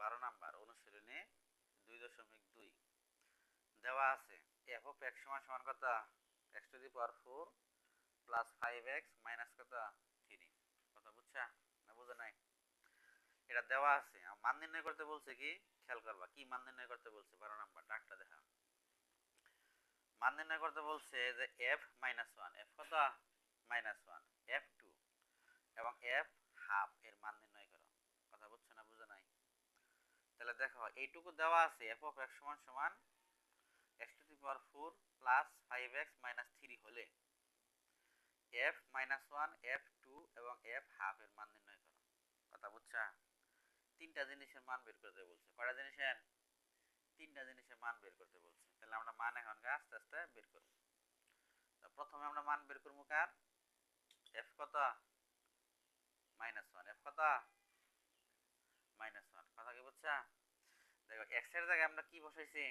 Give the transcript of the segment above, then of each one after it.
বারো নাম্বার, অনুশীলনী দুই দশমিক দুই। দেওয়া আছে এফ অফ এক্স সমান সমান কত? X to the power four plus five x minus কত? থ্রি কথা বুঝছা? না বুঝে নাই? এটা দেওয়া আছে। মান নির্ণয় করতে বলছে কি? খেয়াল করবা, কি মান নির্ণয় করতে বলছে? বারো নাম্বার, ডাকটা দেখা। মান নির্ণয় করতে বলছে যে এফ মাইনাস ওয়ান এফ কত? মাইনাস ওয়ান এফ টু এবং এফ হাফ এর মান নির্ণয় করো কথা বুঝছ না বুঝে নাই তাহলে দেখো এইটুকু দেওয়া আছে এফ অফ এক্স সমান সমান x to the power four plus five x minus three হলে f minus one f two এবং এফ হাফ এর মান নির্ণয় করো। কথা বুঝছা? তিনটা জিনিসের মান বের করতে বলছে। কয়টা জিনিসের তিনটা জিনিসের মান বের করতে বলছে। তাহলে আমরা মান এখন আস্তে আস্তে বের করব। প্রথমে আমরা মান বের করব কার? এফ কত? মাইনাস ওয়ান এফ কত? মাইনাস ওয়ান কথা কি বুঝছা? এক্সের জায়গায় আমরা কি বসাইছি?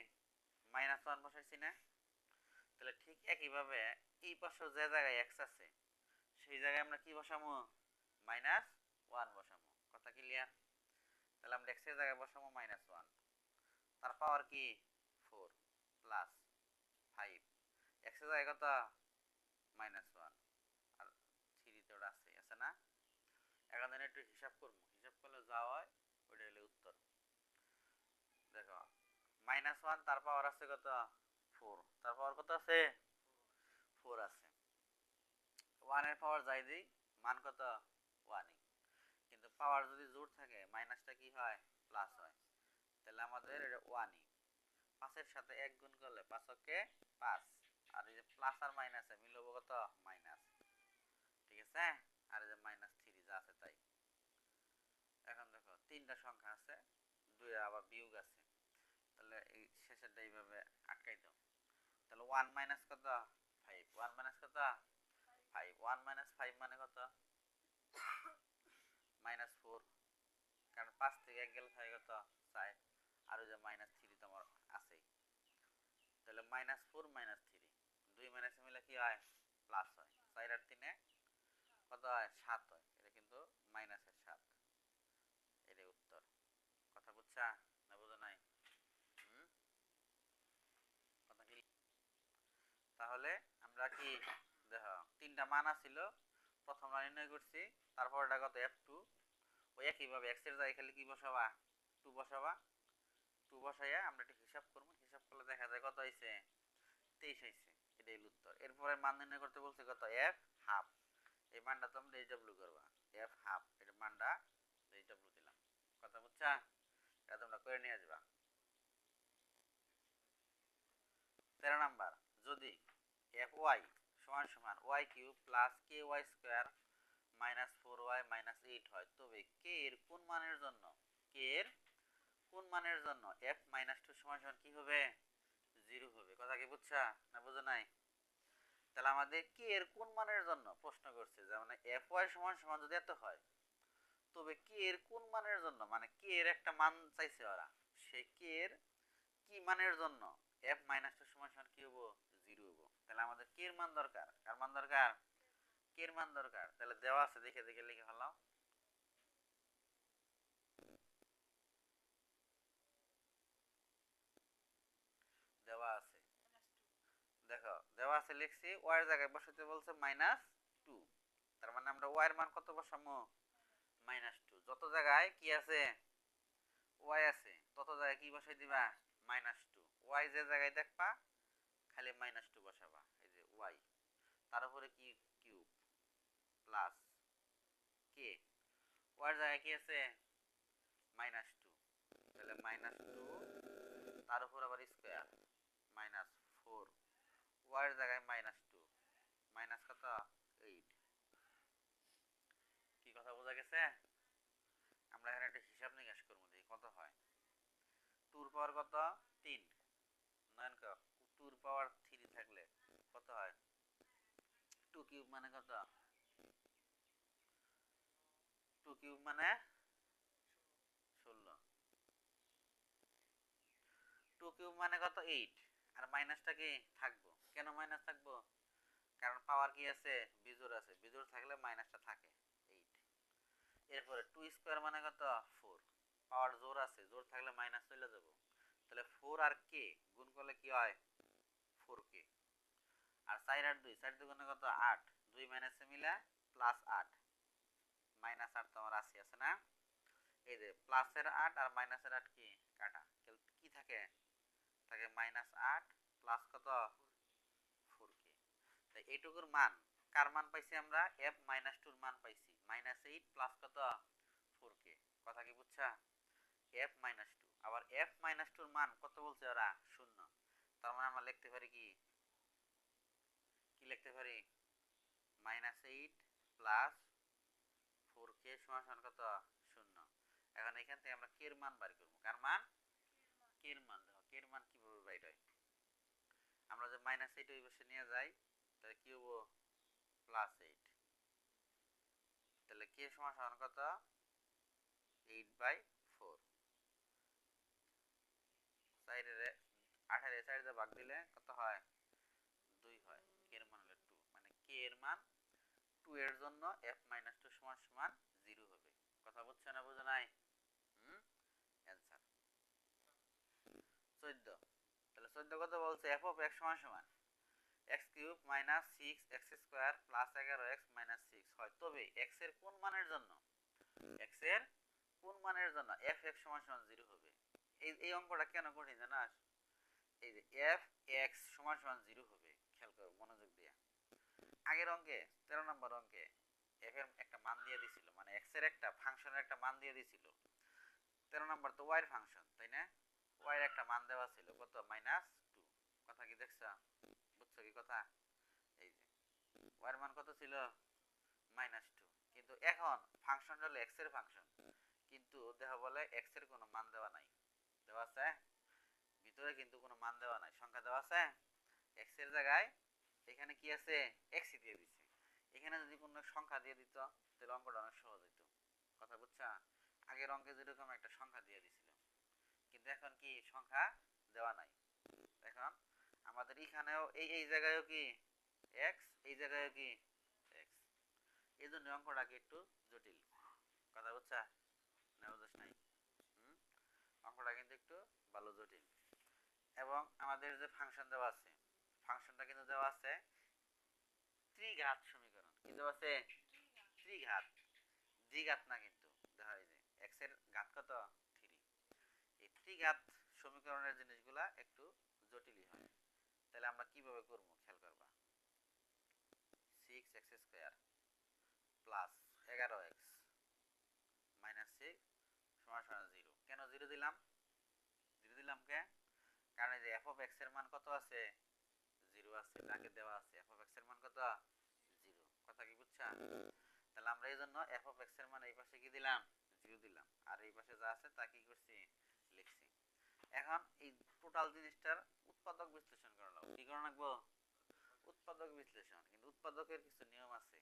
মাইনাস ওয়ান বসাইছি না? তাহলে ঠিক একইভাবে এই পাশে যে জায়গায় এক্স আছে, সেই জায়গায় আমরা কি বসামো? Minus one বসামো। কথা ক্লিয়ার তাহলে আমরা এক্সের জায়গায় বসামো মাইনাস ওয়ান তার পাওয়ার কি? ফোর প্লাস ফাইভ এক্সের জায়গায় কত? মাইনাস ওয়ান আর থ্রিতে ওটা আছে আছে না? এখন একটু হিসাব করব হিসাব করলে যা হয়, ওইটা হলে উত্তর। দেখো মাইনাস ওয়ান তার পাওয়ার আছে কত? ফোর তার পাওয়ার কত আছে? ফোর আছে। ওয়ানের পাওয়ার যাই দিই, মান কত? ওয়ানই কিন্তু পাওয়ার যদি জোর থাকে মাইনাসটা কি হয়? প্লাস হয়। তাহলে আমাদের ওয়ানই পাঁচের সাথে এক গুণ করলে পাঁচকে পাঁচ। আর এই যে প্লাস আর মাইনাসে মিলবো কত? মাইনাস ঠিক আছে? আর এই যে মাইনাস থ্রি যা আছে তাই। এখন দেখো, তিনটা সংখ্যা আছে দুই আবার বিয়োগ আছে। তাহলে এই শেষেরটা এইভাবে আটকাই দাও। তাহলে ওয়ান মাইনাস কত? ফাইভ ওয়ান মাইনাস কত? ফাইভ ওয়ান মাইনাস ফাইভ মানে কত? মাইনাস ফোর কারণ পাঁচ থেকে এক গেলে থাকে কত? চার। আর যে মাইনাস থ্রি তোমার আছেই। তাহলে মাইনাস ফোর মাইনাস থ্রি দুই মাইনাস মিলে কি হয়? প্লাস হয়। চার আর তিনে কত হয়? সাত হয়। এটা কিন্তু মাইনাসের সাত। এটাই উত্তর। কথা বুঝছা না বুঝো নাই হুম? কথা কি তাহলে আমরা কি দেখো, তিনটা মান আছিল, প্রথম নির্ণয় করছি তারপর এটা কত এফ টু ওই একইভাবে এক্সের জায়গায় খালি কি বসাবা? টু বসাবা। টু বসাইয়া আমরা একটু হিসাব করব, হিসাব করলে দেখা যায় কত হয়েছে তেইশ হয়েছে এটাই উত্তর। এরপরে মান নির্ণয় করতে বলছে কত এফ হাফ এই মানটা তোমরা এইচ ডাব্লিউ করবা। এফ হাফ এটা মানটা ডাব্লিউ দিলাম। কথা বুঝছা? এটা তোমরা করে নিয়ে যাবা তেরো নাম্বার, যদি এফ ওয়াই সমান সমান y cube plus k y square minus four y minus eight হয়। তবে কে এর কোন মানের জন্য? কে এর কোন মানের জন্য? এফ মাইনাস টু সমান সমান কি হবে? জিরো হবে। কথা কি বুঝছা? না বুঝো নাই? তাহলে আমাদের কে এর কোন মানের জন্য প্রশ্ন করছে? যে মানে এফ ওয়াই সমান সমান যদি এত হয়, তবে কে এর কোন মানের জন্য? মানে কে এর একটা মান চাইছে ওরা। সেই কে এর কি মানের জন্য? এফ মাইনাস টু সমান সমান কি হব? তাহলে আমাদের কে এর মান দরকার। কার মান দরকার? কে এর মান দরকার। তাহলে দেওয়া আছে, দেখে দেখে লিখে ফেলাও। দেওয়া আছে। দেখো, দেওয়া আছে, লিখছি। জায়গায় বলছে মাইনাস টু তার মানে আমরা ওয়াই এর মান কত বসামো? মাইনাস টু যত জায়গায় কি আছে? ওয়াই আছে। তত জায়গায় কি বসাই দিবা? মাইনাস টু ওয়াই যে জায়গায় দেখবা, খালি মাইনাস টু বসাবা। ওয়াই। তার উপরে কি কিউব? প্লাস কে? ওয়াই জায়গায় কি আছে? Minus two. তাহলে মাইনাস টু, তার উপর আবার স্কোয়ার, মাইনাস ফোর। ওয়াই জায়গায় মাইনাস টু। মাইনাস কত? এইট। কি কথা বোঝা গেছে? আমরা এখানে একটা হিসাব নিকাশ করব, দেখি কত হয়। টুর পাওয়ার কত? তিন। নয়ন টুর পাওয়ার থ্রি থাকলে কত হয়। টু কিউব মানে কত? টু কিউব মানে? ষোলো। টু কিউব মানে কত? এইট। আর মাইনাসটা থাকব। কেন মাইনাস থাকব? কারণ পাওয়ার কি আছে? বিজোর আছে। বিজোর থাকলে মাইনাসটা থাকে। এইট। এরপরে টু স্কোয়ার মানে কত? ফোর পাওয়ার জোর আছে। জোর থাকলে মাইনাস চলে যাব। তাহলে ফোর আর কে গুণ করলে কি হয়? ফোর কে আর চার আর দুই, চার দুগুণে কত? আট। দুই মাইনাসে মিলে প্লাস আট। মাইনাস আট তো আমার আশি আছে না? এই যে প্লাসের আট আর মাইনাসের আট কি? কাটা। কি থাকে? থাকে মাইনাস আট প্লাস কত? ফোর কে তাই এইটুকুর মান কার মান পাইছি আমরা? এফ মাইনাস টুর মান পাইছি। মাইনাস এইট প্লাস কত? ফোর কে কথা কি বুঝছা? এফ মাইনাস টু আবার এফ মাইনাস টুর মান কত বলছে ওরা? শূন্য। তার মানে আমরা লিখতে পারি কি? কি লিখতে পারি? Minus eight plus four k সমান কত? শূন্য। এখন এখান থেকে আমরা কের মান বাড়ি করব। কার মান? কের মান। দেখো কের মান কীভাবে বাইর হয়? আমরা যে মাইনাস এইট ওই পাশে নিয়ে যাই, তাহলে কি হব? প্লাস এইট তাহলে কে সমান কত? এইট বাই ফোর সাইডে আঠারো সাইডে ভাগ দিলে কত হয় দুই হয় কে এর মান হলো টু মানে এর মান টু এর জন্য এফ মাইনাস টু সমান সমান জিরো হবে। কথা বুঝছ না বুঝো নাই? অ্যান্সার চোদ্দ। তাহলে চোদ্দ কত বলছে? এফ এক্স সমান সমান। X cube minus six x square plus এগারো এক্স মাইনাস সিক্স হয়, তবে এক্সের কোন মানের জন্য? এক্সের কোন মানের জন্য? এফ এক্স সমান সমান জিরো হবে। এই এই অঙ্কটা কেন কঠিন জানাস? এই যে এফ এক্স সমান সমান জিরো হবে। খেয়াল করো, মনোযোগ আগের অঙ্কে তেরো নম্বর অঙ্কে এফ এর একটা মান দিয়ে দিছিল মানে এক্সের একটা ফাংশনের একটা মান দিয়ে দিছিল। তেরো নম্বর তো ওয়াই ফাংশন তাই না? ওয়াই একটা মান দেওয়া ছিল, কত? মাইনাস টু কথা কি দেখছ? বুঝছ কি কথা? এই যে ওয়াই মান কত ছিল? মাইনাস টু কিন্তু এখন ফাংশন হলো এক্সের ফাংশন কিন্তু দেখা বলে এক্সের কোনো মান দেওয়া নাই। দেওয়া আছে? ভিতরে কিন্তু কোনো মান দেওয়া নাই। সংখ্যা দেওয়া আছে? এক্সের জায়গায় এখানে কি আছে? এক্স দিয়ে দিছে। এখানে যদি কোনো সংখ্যা দিয়ে দিত, তাহলে অঙ্কটা অনেক সহজ হতো কথা বুঝছা? আগের অঙ্কে যেরকম একটা সংখ্যা দিয়ে দিছিল। কিন্তু এখন কি সংখ্যা দেওয়া নাই? এখন আমাদের এখানেও এই এই জায়গায়ও কি এক্স এই জায়গায়ও কি এক্স এই জন্য অঙ্কটাকে একটু জটিল। কথা বুঝছা? না নাই। অঙ্কটা কিন্তু একটু ভালো জটিল। এবং আমাদের যে ফাংশন দেওয়া আছে ফাংশনটা কিন্তু দেওয়া আছে ত্রিঘাত সমীকরণ। কি দেওয়া আছে? ত্রিঘাত। দ্বিঘাত না কিন্তু, দেখা যায় এক্সের ঘাত কত? থ্রি এই ত্রিঘাত সমীকরণের জিনিসগুলা একটু জটিলই হয়। তাহলে আমরা কীভাবে করব? খেয়াল করবা। সিক্স এক্স স্কোয়ার প্লাস এগারো এক্স মাইনাস সিক্স সমান সমান জিরো কেন জিরো দিলাম? জিরো দিলাম কে? কারণ এই যে এফ অফ এক্সের মান কত আছে? জিরো আছে তাকে দেওয়া আছে এফ অফ এক্সের মান কত? জিরো। কথা কি বুঝছা তাহলে আমরা এই জন্য এফ অফ এক্সের মান এই পাশে কি দিলাম? জিরো দিলাম। আর এই পাশে যা আছে তা কি করছি? লিখছি। এখন এই টোটাল জিনিসটার উৎপাদক বিশ্লেষণ করা লাগবে কি করা লাগবো উৎপাদক বিশ্লেষণ। কিন্তু উৎপাদকের কিছু নিয়ম আছে।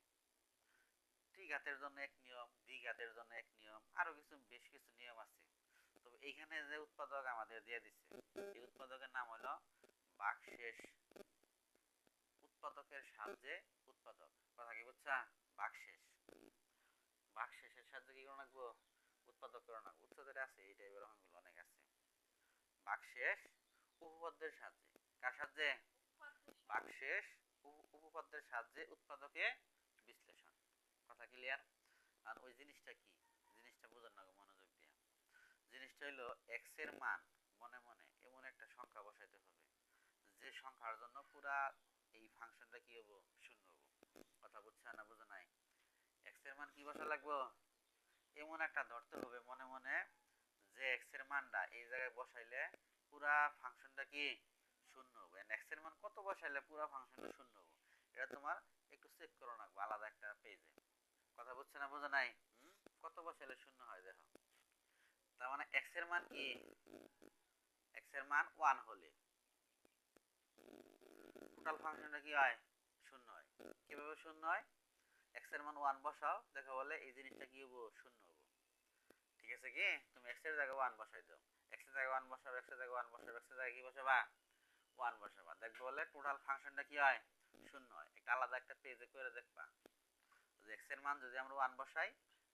ত্রিঘাতের জন্য এক নিয়ম দ্বিঘাতের জন্য এক নিয়ম, আরও কিছু, বেশ কিছু নিয়ম আছে। তবে এইখানে যে উৎপাদক আমাদের দিয়ে দিচ্ছে এই উৎপাদকের নাম হলো বাকশেষ উৎপাদকের সাহায্যে উৎপাদক কথা কি বুঝছা? বাকশেষ। বাকশেষের সাহায্যে কি করে রাখব উৎপাদক করে রাখব উৎপাদক আছে এই টাইপের অঙ্কগুলো অনেক আছে। বাকশেষ উপপাদ্যের সাহায্যে। কার সাহায্যে? বাকশেষ উপ- উপপাদ্যের সাহায্যে উৎপাদকে বিশ্লেষণ। কথা ক্লিয়ার আর ওই জিনিসটা কি? জিনিসটা বোঝার না মনোযোগ দিয়া। জিনিসটা হলো এক্সের মান। মনে মনে এমন একটা সংখ্যা যে সংখ্যার জন্য পুরা এই ফাংশনটা কি হব? শূন্য হব। কথা বুঝছে না বুঝো নাই? এক্সের মান কি বসা লাগবো? এমন একটা ধরতে হবে মনে মনে যে এক্সের মানটা এই জায়গায় বসাইলে পুরা ফাংশনটা কি? শূন্য হবে। এক্সের মান কত বসাইলে পুরা ফাংশনটা শূন্য হবে? এটা তোমার একটু চেক করো না আলাদা একটা পেজে কথা বুঝছে না বোঝো নাই? কত বসাইলে শূন্য হয় দেখো। তার মানে এক্সের মান কি? এক্সের মান ওয়ান হলে। টোটাল ফাংশনটা কি হয়? শূন্য হয়। কীভাবে শূন্য হয়? এক্সের মান ওয়ান বসাও, দেখো বলে এই জিনিসটা কি হব? শূন্য হব। ঠিক আছে কি? তুমি এক্সের জায়গায় ওয়ান বসাই দাও। এক্সের জায়গায় ওয়ান বসাও এক্সের জায়গায় ওয়ান বসাও এক্সের জায়গায় কি বসাবা? ওয়ান বসাবা। দেখবে বলে টোটাল ফাংশনটা কি হয়? শূন্য হয়। একটা আলাদা একটা পেজে করে দেখবা। এক্সের মান যদি আমরা ওয়ান বসাই,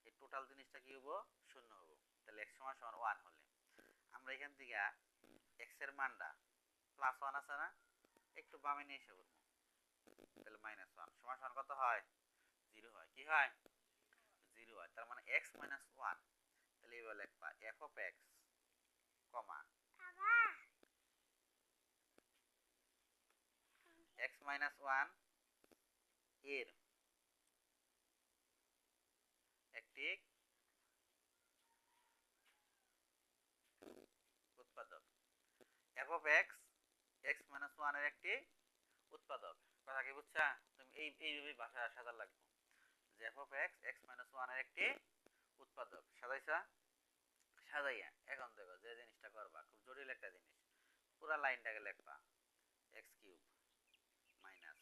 এই টোটাল জিনিসটা কি হব? শূন্য হব। তাহলে এক্স সমান সমান ওয়ান হলে। আমরা এখান থেকে এক্সের মানটা প্লাস ওয়ান আছে না? একটু বামে নিয়ে এসে করব তাহলে মাইনাস ওয়ান সমান সমান কত হয়? জিরো হয়। কি হয়? জিরো হয়। তার মানে এক্স মাইনাস ওয়ান তাহলে এইভাবে লিখবা f of x comma x minus ওয়ানের একটি উৎপাদক। F of x x minus ওয়ানের একটি উৎপাদক। কথা কি বুঝছা? তুমি এই এইভাবে ভাষায় সাজা লাগবে। যে f of x x minus ওয়ানের একটি উৎপাদক। সাজাইছা? সাজাইয়া। এখন দেখো যে জিনিসটা করবা, খুব জটিল একটা জিনিস। পুরা লাইনটাকে লিখবা। X cube minus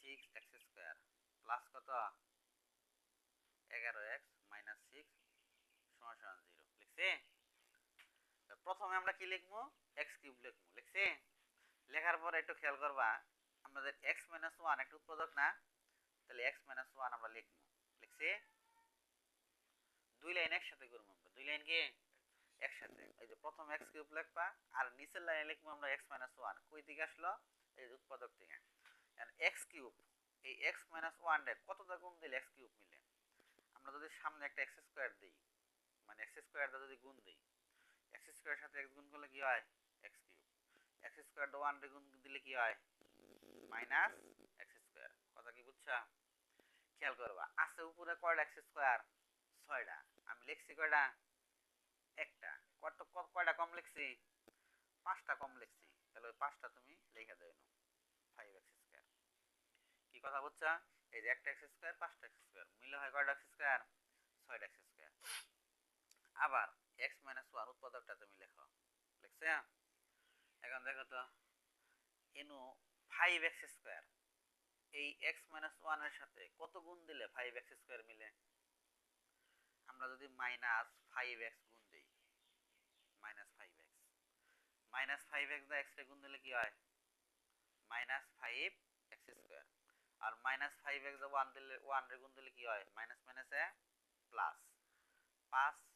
six x square plus কত? এগারো এক্স মাইনাস সিক্স সমান সমান জিরো লিখছি? প্রথমে আমরা কি লিখব? এক্স কিউব লিখব। লিখছি? লেখার পরে একটু খেয়াল করবা, আমাদের এক্স মাইনাস ওয়ান একটা উৎপাদক না? তাহলে এক্স মাইনাস ওয়ান আমরা লিখব। লিখছি? দুই লাইন একসাথে করব আমরা দুই লাইন কি? একসাথে। এই যে প্রথম এক্স কিউব লিখবা, আর নিচের লাইনে লিখব আমরা এক্স মাইনাস ওয়ান কই দিকে আসলো? এই উৎপাদক থেকে। এক্স কিউব এই এক্স মাইনাস ডে কতটা গুণ দিলে এক্স কিউব মিলে? আমরা যদি সামনে একটা এক্স স্কোয়ার দিই মানে এক্স স্কোয়ারটা যদি গুণ দিই এক্স স্কোয়ারের সাথে এক্স গুণ করলে কি হয়? X cube. এক্স স্কোয়ারটা ওয়ান গুণ দিলে কি হয়? Minus x square. কথা কি বুঝছা? খেয়াল করবা, আছে উপরে কয়টা এক্স স্কোয়ার? ছয়টা। আমি লিখছি কয়টা? একটা। কত কয়টা কম লিখছি? পাঁচটা কম লিখছি। তাহলে ওই পাঁচটা তুমি লিখে দেবে ফাইভ এক্স স্কোয়ার। কি কথা বুঝছা? এই যে একটা এক্স স্কোয়ার, পাঁচটা এক্স স্কোয়ার। মিলে হয় কয়টা এক্স স্কোয়ার? ছয়টা এক্স স্কোয়ার। আবার এক্স মাইনাস ওয়ান উৎপাদকটা তুমি লেখো। লিখছে? এখন দেখো তো এনু ফাইভ এক্স স্কোয়ার এই এক্স মাইনাস ওয়ানের সাথে কত গুণ দিলে ফাইভ এক্স স্কোয়ার মিলে? আমরা যদি মাইনাস ফাইভ এক্স গুণ দিই minus five x minus five x দা এক্স রে গুণ দিলে কি হয়? মাইনাস ফাইভ এক্স স্কোয়ার আর মাইনাস ফাইভ এক্স ওয়ান দিলে ওয়ান গুণ দিলে কি হয়? মাইনাস মাইনাসে প্লাস পাঁচের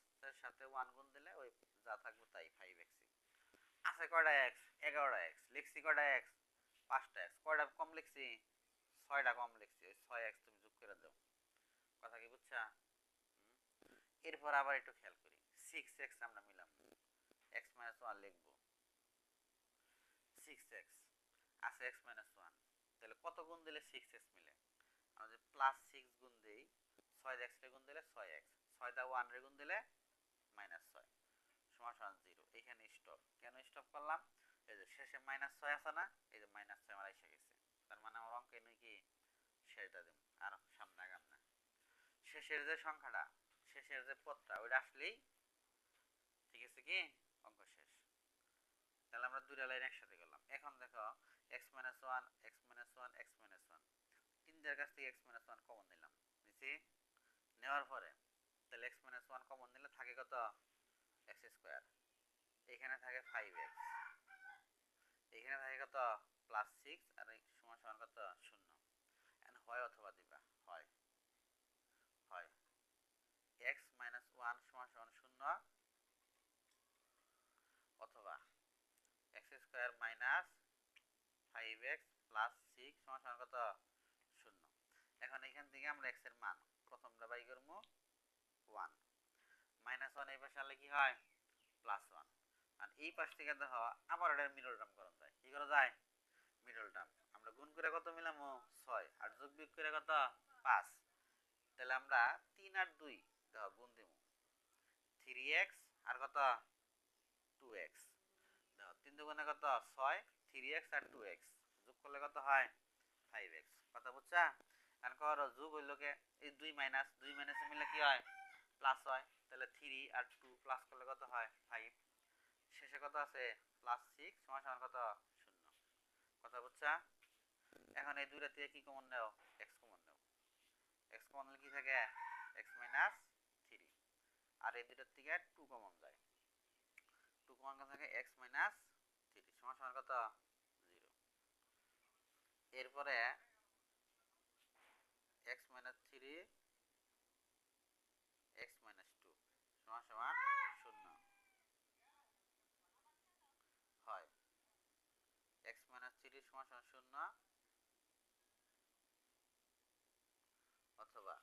সাথে ওয়ান গুণ দিলে ওই যা থাকবে তাই ফাইভ এক্স আছে কয়টা এক্স এগারোটা এক্স লিখছি কয়টা এক্স পাঁচটা এক্স কয়টা কম লিখছি? ছয়টা কম লিখছি। ওই ছয় এক্স তুমি যোগ করে দাও। কথা কি বুঝছা? এরপর আবার একটু খেয়াল করি। সিক্স এক্স আমরা মিলাম। এক্স মাইনাস ওয়ান লিখব। সিক্স এক্স আছে এক্স মাইনাস ওয়ান তাহলে কত গুণ দিলে সিক্স এক্স মিলে? যদি প্লাস সিক্স গুণ দিই, ছয় এক্স রে গুণ দিলে ছয় এক্স ছয়টা ওয়ান রে গুণ দিলে মাইনাস ছয়। সমান সমান জিরো। এখানে স্টপ কেন স্টপ করলাম? এই যে শেষে মাইনাস ছয় আছে না? এই যে মাইনাস ছয় আমার এসে গেছে। তার মানে আমার অঙ্কে নয় কি শেষটা দেব আর সামনে আগাম না। শেষের যে সংখ্যাটা, শেষের যে পদটা, ওইটা আসলেই ঠিক আছে কি? অঙ্ক শেষ। তাহলে আমরা দুইটা লাইন একসাথে করলাম। এখন দেখো x minus one x minus one x minus one তিনটার কাছ থেকে এক্স মাইনাস ওয়ান কমন নিলাম। নিছি নেওয়ার পরে তাহলে এক্স মাইনাস ওয়ান কমন নিলে থাকে কত? এক্স স্কোয়ার এখানে থাকে ফাইভ এক্স এখানে থাকে কত? প্লাস সিক্স আর সমান সমান কত? শূন্য। হয় অথবা দিবা? হয়। হয়। এক্স মাইনাস ওয়ান সমান সমান শূন্য অথবা x square minus five x plus six সমান সমান কত? শূন্য। এখন এখান থেকে আমরা এক্সের মান প্রথমটা বাই করব। এই পাশে আনলে কি হয়? প্লাস ওয়ান আর এই পাশ থেকে দেখো আবার এটার মিডল টার্ম করা যায় কি করা যায়? মিডল টার্ম আমরা গুণ করে কত মিলামো? ছয়। আর যোগ বিয়োগ করে কত? পাঁচ। তাহলে আমরা তিন আর দুই, দেখো, গুণ দিব থ্রি এক্স আর কত? টু এক্স দেখো, তিন দুগুণে কত? ছয়। থ্রি এক্স আর টু এক্স যোগ করলে কত হয়? ফাইভ এক্স কথা বুঝছা? কারণ করো, যোগ হইলোকে এই দুই মাইনাস দুই মাইনাসে মিলে কি হয়? প্লাস হয় তাহলে থ্রি আর টু প্লাস করলে কত হয় ফাইভ শেষে কত আছে? প্লাস সিক্স সমান সমান কত? শূন্য। কথা বুঝছা? এখন এই দুইটা থেকে কি কমন নেও? এক্স কমন নেও। এক্স কমন কি থাকে? এক্স মাইনাস থ্রি আর এই দুইটার থেকে টু কমন যায়। টু কমন থাকে এক্স মাইনাস থ্রি সমান সমান কত? জিরো এরপরে x minus three x minus two সমান সমান শূন্য সমান শূন্য অথবা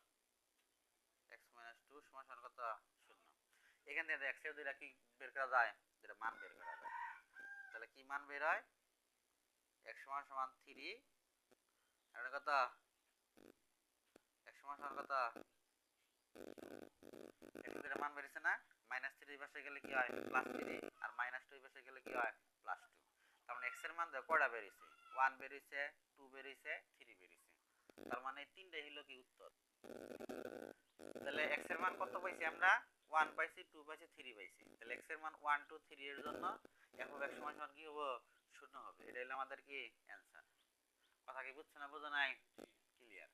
এক্স মাইনাস টু সমান কত? শূন্য। এখান থেকে এক্সের দুইটা কি বের করা যায়? দুইটা মান বের করা যায়। তাহলে কি মান বের হয়? এক্স সমান সমান থ্রি এটা কত? এক্স সমান সমান কত? এখানে দুইটা মান বেরিয়েছে না? মাইনাস থ্রি পাশে গেলে কি হয়? প্লাস থ্রি আর মাইনাস টু পাশে গেলে কি হয়? প্লাস টু তার মানে এক্সের মান কয়টা বেরিয়েছে ওয়ান বেরিয়েছে টু বেরিয়েছে থ্রি বেরিয়েছে। তার মানে তিনটাই হলো কি উত্তর। তাহলে এক্সের মান কত পাইছি আমরা? ওয়ান পাইছি টু পাইছি থ্রি পাইছি। তাহলে এক্সের মান ওয়ান টু থ্রি এর জন্য এফ অফ এক্স সমান কি হব? শূন্য হবে। এটা হলো আমাদের কি অ্যান্সার কথা কি বুঝছ না বোঝো নাই? ক্লিয়ার